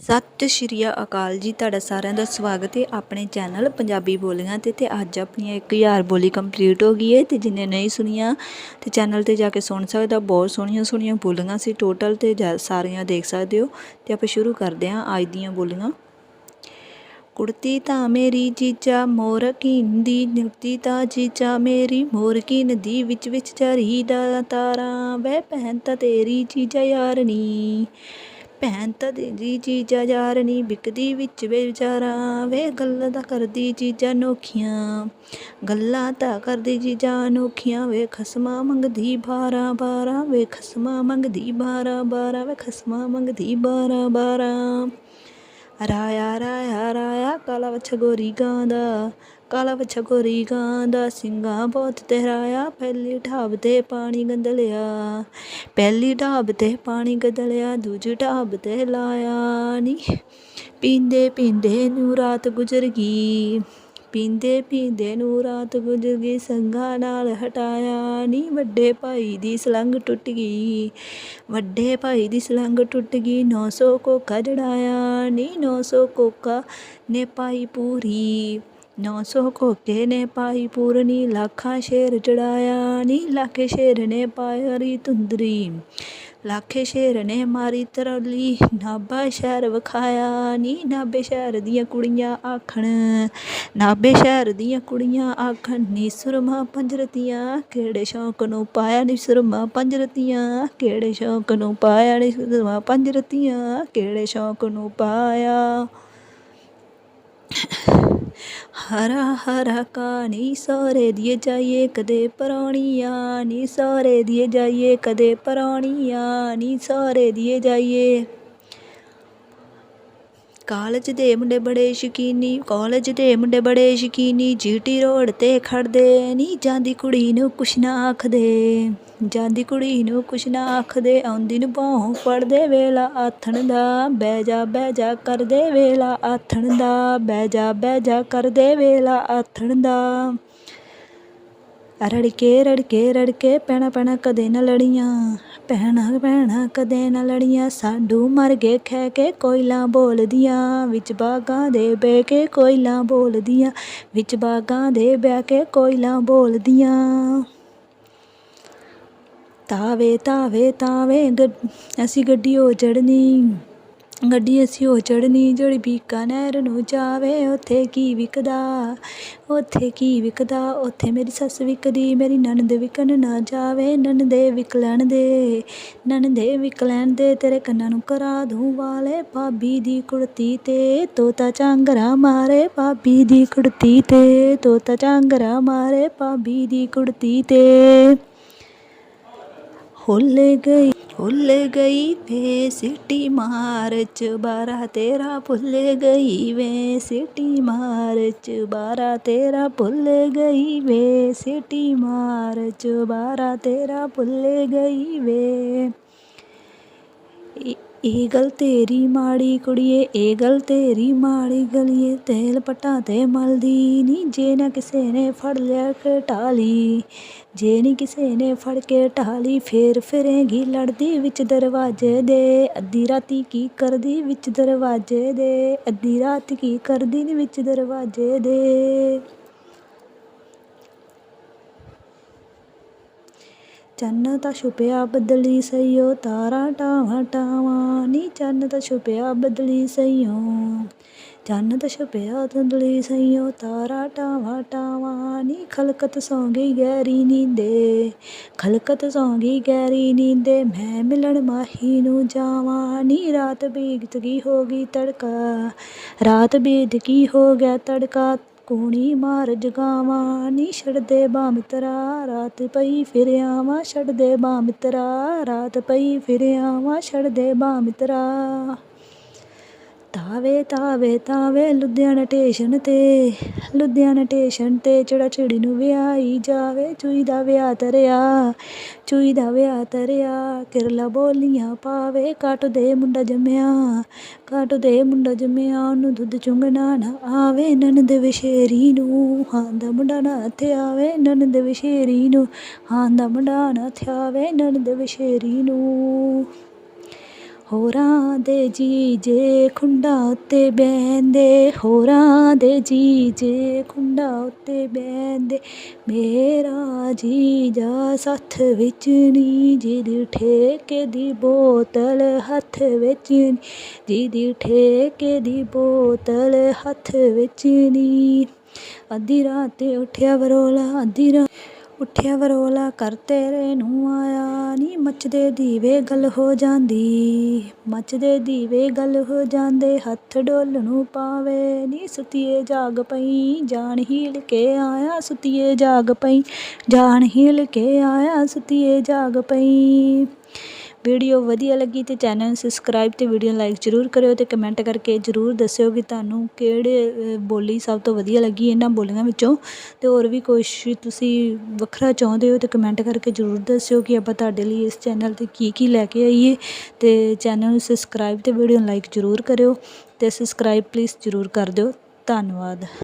ਸਤਿ ਸ਼੍ਰੀ ਅਕਾਲ ਜੀ, ਤੁਹਾਡਾ ਸਾਰਿਆਂ ਦਾ ਸਵਾਗਤ ਹੈ ਆਪਣੇ ਚੈਨਲ ਪੰਜਾਬੀ ਬੋਲੀਆਂ ਤੇ ਤੇ ਅੱਜ ਆਪਣੀਆਂ 1000 ਬੋਲੀ ਕੰਪਲੀਟ ਹੋ ਗਈ ਹੈ ਤੇ ਜਿਨੇ ਨਹੀਂ ਸੁਣੀਆਂ ਤੇ ਚੈਨਲ ਤੇ ਜਾ ਕੇ ਸੁਣ ਸਕਦਾ, ਬਹੁਤ ਸੋਹਣੀਆਂ ਸੋਹਣੀਆਂ ਬੋਲੀਆਂ ਸੀ ਟੋਟਲ ਤੇ ਜਾ- ਸਾਰੀਆਂ ਦੇਖ ਸਕਦੇ ਹੋ ਤੇ ਆਪਾਂ ਸ਼ੁਰੂ ਕਰਦੇ ਹਾਂ ਅੱਜ ਦੀਆਂ ਬੋਲੀਆਂ। ਕੁੜਤੀ ਤਾਂ ਮੇਰੀ ਜੀਜਾ, ਮੋਰ ਕੀਂਦੀ ਨਿਕਤੀ ਤਾਂ ਜੀਜਾ ਮੇਰੀ, ਮੋਰ ਕੀ ਨਦੀ ਵਿੱਚ ਵਿੱਚ ਝਰੀ ਦਾ ਤਾਰਾ ਵੇ ਭੈਣ ਤਾਂ ਤੇਰੀ ਜੀਜਾ ਯਾਰਨੀ। ਭੈਣ ਤਾਂ ਚੀਜ਼ਾਂ ਯਾਰ ਯਾਰਨੀ ਵਿਕਦੀ ਵਿੱਚ ਵੇ ਵਿਚਾਰਾ, ਵੇ ਗੱਲਾਂ ਤਾਂ ਕਰਦੀ ਚੀਜ਼ਾਂ ਨੋਖੀਆਂ। ਗੱਲਾਂ ਤਾਂ ਕਰਦੀ ਚੀਜ਼ਾਂ ਅਨੋਖੀਆਂ ਵੇ ਖਸਮਾ ਮੰਗਦੀ ਬਾਰਾਂ ਬਾਰਾਂ, ਵੇ ਖਸਮਾ ਮੰਗਦੀ ਬਾਰਾਂ ਬਾਰਾਂ, ਵੇ ਖਸਮਾ ਮੰਗਦੀ ਬਾਰਾਂ ਬਾਰਾਂ। ਰਾਇਆ ਰਾਇਆ ਰਾਇਆ ਕਾਲਾ ਵੱਛਾ ਗੋਰੀ ਗਾਂ ਦਾ ਕਾਲਾ ਵੱਛਾ ਗੋਰੀ ਗਾਂ ਦਾ ਸਿੰਘਾਂ ਬਹੁਤ ਤਹਿਰਾਇਆ ਪਹਿਲੀ ਢਾਬ ਤੇ ਪਾਣੀ ਗੰਦਲਿਆ ਪਹਿਲੀ ਢਾਬ ਤੇ ਪਾਣੀ ਗੰਦਲਿਆ ਦੂਜੀ ਢਾਬ ਤੇ ਲਾਇਆ ਨੀ। ਪੀਂਦੇ ਪੀਂਦੇ ਨੂੰ ਰਾਤ ਗੁਜ਼ਰ ਗਈ, ਪੀਂਦੇ ਪੀਂਦੇ ਨੂੰ ਰਾਤ ਗੁਜ਼ਰ ਗਈ ਸੰਗਾ ਨਾਲ ਹਟਾਇਆ ਨੀ। ਵੱਡੇ ਭਾਈ ਦੀ ਸਲੰਗ ਟੁੱਟ ਗਈ, ਵੱਡੇ ਭਾਈ ਦੀ ਸਲੰਗ ਟੁੱਟ ਗਈ 900 ਕੋਕਾ ਜੜਾਇਆ ਨੀ। 900 ਕੋਕਾ ਨੇ ਪਾਈ ਪੂਰੀ ਨੌ ਸੌ ਕੋਕੇ ਨੇ ਪਾਈ ਪੂਰਨੀ ਲੱਖਾਂ ਸ਼ੇਰ ਚੜਾਇਆ, ਨੀ ਲੱਖੇ ਸ਼ੇਰ ਨੇ ਪਾਈ ਤੁੰਦਰੀ ਲੱਖੇ ਸ਼ੇਰ ਨੇ ਮਾਰੀ ਤਰਲੀ, ਨਾਭਾ ਸ਼ਹਿਰ ਵਿਖਾਇਆ, ਨੀ ਨਾਭੇ ਸ਼ਹਿਰ ਦੀਆਂ ਕੁੜੀਆਂ ਆਖਣ। ਨਾਭੇ ਸ਼ਹਿਰ ਦੀਆਂ ਕੁੜੀਆਂ ਆਖਣ, ਨੀ ਸੁਰਮਾ ਪੰਜਰਤੀਆਂ, ਕਿਹੜੇ ਸ਼ੌਂਕ ਨੂੰ ਪਾਇਆ ਨੀ ਸੁਰਮਾ ਪੰਜਰਤੀਆਂ, ਕਿਹੜੇ ਸ਼ੌਂਕ ਨੂੰ ਪਾਇਆ ਨੀ ਸੁਰਮਾ ਪੰਜਰਤੀਆਂ, ਕਿਹੜੇ ਸ਼ੌਂਕ ਨੂੰ ਪਾਇਆ। ਹਰਾ ਹਰਾ ਕਾਣੀ ਸੋਰੇ ਦੀਏ ਜਾਈਏ, ਕਦੇ ਪਰੌਣੀਆਂ, ਨੀ ਸੋਰੇ ਦੀਏ ਜਾਈਏ, ਕਦੇ ਪਰੌਣੀਆਂ, ਨੀ ਸੋਰੇ ਦੀਏ ਜਾਈਏ। ਕਾਲਜ ਦੇ ਮੁੰਡੇ ਬੜੇ ਸ਼ਕੀਨੀ, ਕਾਲਜ ਦੇ ਮੁੰਡੇ ਬੜੇ ਸ਼ਕੀਨੀ, ਜੀਟੀ ਰੋਡ ਤੇ ਖੜਦੇ ਨੀ, ਜਾਂਦੀ ਕੁੜੀ ਨੂੰ ਕੁਛ ਨਾ ਆਖਦੇ। ਜਾਂਦੀ ਕੁੜੀ ਨੂੰ ਕੁਛ ਨਾ ਆਖਦੇ, ਆਉਂਦੀ ਨੂੰ ਬਾਹੋਂ ਫੜਦੇ ਵੇਲਾ ਆਥਣ ਦਾ, ਬਹਿ ਜਾ ਬਹਿ ਜਾ ਕਰਦੇ ਵੇਲਾ ਆਥਣ ਦਾ, ਬਹਿ ਜਾ ਬਹਿ ਜਾ ਕਰਦੇ ਵੇਲਾ ਆਥਣ ਦਾ। ਰੜਕੇ ਰੜਕੇ ਰੜਕੇ ਪੈਣਾ ਪੈਣਾ ਕਦੇ ਨਾ ਲੜੀਆਂ ਭੈਣਾ ਭੈਣਾ ਕਦੇ ਨਾ ਲੜੀਆਂ। ਸਾਡੂ ਮਰ ਗਏ ਖਹਿ ਕੇ ਕੋਇਲਾਂ ਬੋਲਦੀਆਂ, ਵਿੱਚ ਬਾਗਾਂ ਦੇ ਬਹਿ ਕੇ ਕੋਇਲਾਂ ਬੋਲਦੀਆਂ, ਵਿੱਚ ਬਾਗਾਂ ਦੇ ਬਹਿ ਕੇ ਕੋਇਲਾਂ ਬੋਲਦੀਆਂ। ਤਾਵੇ ਤਾਵੇ ਤਾਵੇ, ਗੱਡ- ਅਸੀਂ ਗੱਡੀ ਉਹ ਚੜਨੀ ਗੱਡੀ ਅਸੀਂ ਉਹ ਚੜ੍ਹਨੀ, ਜਿਹੜੀ ਬੀਕਾਨੇਰ ਨੂੰ ਜਾਵੇ, ਉੱਥੇ ਕੀ ਵਿਕਦਾ? ਉੱਥੇ ਕੀ ਵਿਕਦਾ? ਉੱਥੇ ਮੇਰੀ ਸੱਸ ਵਿਕਦੀ, ਮੇਰੀ ਨਣਦ ਵਿਕਣ ਨਾ ਜਾਵੇ, ਨਣਦੇ ਵਿਕ ਲੈਣ ਦੇ, ਨਣਦੇ ਵਿਕ ਲੈਣ ਦੇ, ਤੇਰੇ ਕੰਨਾਂ ਨੂੰ ਕਰਾ ਦੂੰ ਵਾਲੇ, ਭਾਬੀ ਦੀ ਕੁੜਤੀ ਤੇ ਤੋਤਾ ਝਾਂਗਰਾ ਮਾਰੇ, ਭਾਬੀ ਦੀ ਕੁੜਤੀ ਤੇ ਤੋਤਾ ਝਾਂਗਰਾ ਮਾਰੇ, ਭਾਬੀ ਦੀ ਕੁੜਤੀ ਤੇ। ਹੁੱਲ ਗਈ ਹੁੱਲ ਗਈ ਵੇ ਸਿੱਟੀ ਮਾਰਚ, ਬਾਰਾ ਤੇਰਾ ਭੁੱਲ ਗਈ ਵੇ ਸਿੱਟੀ ਮਾਰਚ, ਬਾਰਾ ਤੇਰਾ ਭੁੱਲ ਗਈ ਵੇ ਸਿੱਟੀ ਮਾਰਚ, ਬਾਰਾ ਤੇਰਾ ਭੁੱਲ ਗਈ ਵੇ। ਇਹ- ਇਹ ਗੱਲ ਤੇਰੀ ਮਾੜੀ ਕੁੜੀਏ, ਇਹ ਗੱਲ ਤੇਰੀ ਮਾੜੀ ਗਲੀਏ। ਤੇਲ ਪੱਟਾਂ ਤੇ ਮਲਦੀ ਨੀ, ਜੇ ਨਾ ਕਿਸੇ ਨੇ ਫੜ ਲਿਆ ਕੇ ਢਾਲੀ ਜੇ ਨਹੀਂ ਕਿਸੇ ਨੇ ਫੜ ਕੇ ਢਾਲੀ ਫੇਰ ਫਿਰੇਗੀ ਲੜਦੀ ਵਿੱਚ ਦਰਵਾਜ਼ੇ ਦੇ। ਅੱਧੀ ਰਾਤੀ ਕੀ ਕਰਦੀ ਵਿੱਚ ਦਰਵਾਜ਼ੇ ਦੇ? ਅੱਧੀ ਰਾਤ ਕੀ ਕਰਦੀ ਨੀ ਵਿੱਚ ਦਰਵਾਜ਼ੇ ਦੇ? ਚੰਨ ਤਾਂ ਛੁਪਿਆ ਬਦਲੀ ਸਈਓ, ਤਾਰਾਂ ਟਾਵਾਂ ਟਾਵਾਂ, ਨੀ ਚੰਨ ਤਾਂ ਛੁਪਿਆ ਬਦਲੀ ਸਈਓ। ਚੰਨ ਤਾਂ ਛੁਪਿਆ ਬਦਲੀ ਸਈਓ, ਤਾਰਾਂ ਟਾਵਾਂ ਟਾਵਾਂ, ਨੀ ਖਲਕਤ ਸੌਂ ਗਈ ਗਹਿਰੀ ਨੀਂਦੇ। ਖਲਕਤ ਸੌਂ ਗਈ ਗਹਿਰੀ ਨੀਂਦੇ, ਮੈਂ ਮਿਲਣ ਮਾਹੀ ਨੂੰ ਜਾਵਾਂ। ਨੀ ਰਾਤ ਬੀਤ ਗਈ ਹੋ ਗਈ ਤੜਕਾ, ਰਾਤ ਬੀਤ ਗਈ ਹੋ ਗਿਆ ਤੜਕਾ ਕੂਣੀ ਮਾਰ ਜਗਾਵਾਂ ਨੀ ਛੱਡਦੇ ਬਾ ਮਿੱਤਰਾ, ਰਾਤ ਪਈ ਫਿਰ ਆਵਾਂ, ਛੱਡਦੇ ਬਾ ਮਿੱਤਰਾ, ਰਾਤ ਪਈ ਫਿਰ ਆਵਾਂ, ਛੱਡਦੇ ਬਾ ਮਿੱਤਰਾ। ਤਾਵੇ ਤਾਵੇ ਤਾਵੇ ਲੁਧਿਆਣਾ ਟੇਸ਼ਨ ਤੇ। ਲੁਧਿਆਣਾ ਟੇਸ਼ਨ ਤੇ ਚੜਾ ਚਿੜੀ ਨੂੰ ਵਿਆਹੀ ਜਾਵੇ ਚੂਈ ਦਾ ਵਿਆਹ ਤਰਿਆ ਚੂਈ ਦਾ ਵਿਆਹ ਤਰਿਆ। ਕਿਰਲਾ ਬੋਲੀਆਂ ਪਾਵੇ, ਕਾਟ ਦੇ ਮੁੰਡਾ ਜੰਮਿਆ, ਕਾਟ ਦੇ ਮੁੰਡਾ ਜੰਮਿਆ, ਉਹਨੂੰ ਦੁੱਧ ਚੁੰਗਣਾ ਨਾ ਆਵੇ, ਨਨਦ ਵਿਸ਼ੇਰੀ ਨੂੰ। ਹਾਂ ਦਾ ਮੁੰਡਾ ਨਾ ਥਿਆਵੇ ਨਨਦ ਵਿਸ਼ੇਰੀ ਨੂੰ। ਹਾਂ ਦਾ ਮੁੰਡਾ ਨਾ ਥਿਆਵੇ ਨਨਦ ਵਿਸ਼ੇਰੀ ਨੂੰ। ਹੋਰਾਂ ਦੇ ਜੀ ਜੇ ਖੁੰਡਾ ਉੱਤੇ ਬਹਿੰਦੇ, ਹੋਰਾਂ ਦੇ ਜੀ ਜੇ ਖੁੰਡਾ ਉੱਤੇ ਬਹਿੰਦੇ, ਮੇਰਾ ਜੀ ਜਾ ਸੱਥ ਵਿੱਚ ਨੀ, ਜਿਹਦੀ ਠੇਕੇ ਦੀ ਬੋਤਲ ਹੱਥ ਵਿੱਚ ਨੀ, ਜਿਹਦੀ ਠੇਕੇ ਦੀ ਬੋਤਲ ਹੱਥ ਵਿੱਚ ਨੀ। ਅੱਧੀ ਰਾਤ ਤੇ ਉੱਠਿਆ ਵਰੋਲਾ, ਅੱਧੀ ਰਾਤ ਉੱਠਿਆ ਵਰੋਲਾ ਕਰ ਤੇਰੇ ਨੂੰ ਆਇਆ। ਨੀ ਮੱਚਦੇ ਦੀਵੇ ਗੱਲ ਹੋ ਜਾਂਦੀ। ਮੱਚਦੇ ਦੀਵੇ ਗੱਲ ਹੋ ਜਾਂਦੇ, ਹੱਥ ਡੋਲ ਨੂੰ ਪਾਵੇ। ਨੀ ਸੁਤੀਏ ਜਾਗ ਪਈ, ਜਾਣ ਹੀਲ ਕੇ ਆਇਆ, ਸੁਤੀਏ ਜਾਗ ਪਈ। ਜਾਣ ਹੀਲ ਕੇ ਆਇਆ, ਸੁਤੀਏ ਜਾਗ ਪਈ। ਵੀਡੀਓ ਵਧੀਆ ਲੱਗੀ ਤੇ ਚੈਨਲ ਨੂੰ ਸਬਸਕ੍ਰਾਈਬ ਤੇ ਵੀਡੀਓ ਨੂੰ ਲਾਈਕ ਜ਼ਰੂਰ ਕਰਿਓ ਤੇ ਕਮੈਂਟ ਕਰਕੇ ਜ਼ਰੂਰ ਦੱਸਿਓ ਕਿ ਤੁਹਾਨੂੰ ਕਿਹੜੇ ਬੋਲੀ ਸਭ ਤੋਂ ਵਧੀਆ ਲੱਗੀ ਇਹਨਾਂ ਬੋਲੀਆਂ ਵਿੱਚੋਂ। ਤੇ ਹੋਰ ਵੀ ਕੁਛ ਤੁਸੀਂ ਵੱਖਰਾ ਚਾਹੁੰਦੇ ਹੋ ਤੇ ਕਮੈਂਟ ਕਰਕੇ ਜ਼ਰੂਰ ਦੱਸਿਓ ਕਿ ਆਪਾਂ ਤੁਹਾਡੇ ਲਈ ਇਸ ਚੈਨਲ ਤੇ ਕੀ ਕੀ ਲੈ ਕੇ ਆਈਏ। ਤੇ ਚੈਨਲ ਨੂੰ ਸਬਸਕ੍ਰਾਈਬ ਤੇ ਵੀਡੀਓ ਨੂੰ ਲਾਈਕ ਜ਼ਰੂਰ ਕਰਿਓ ਤੇ ਸਬਸਕ੍ਰਾਈਬ ਪਲੀਜ਼ ਜ਼ਰੂਰ ਕਰ ਦਿਓ। ਧੰਨਵਾਦ।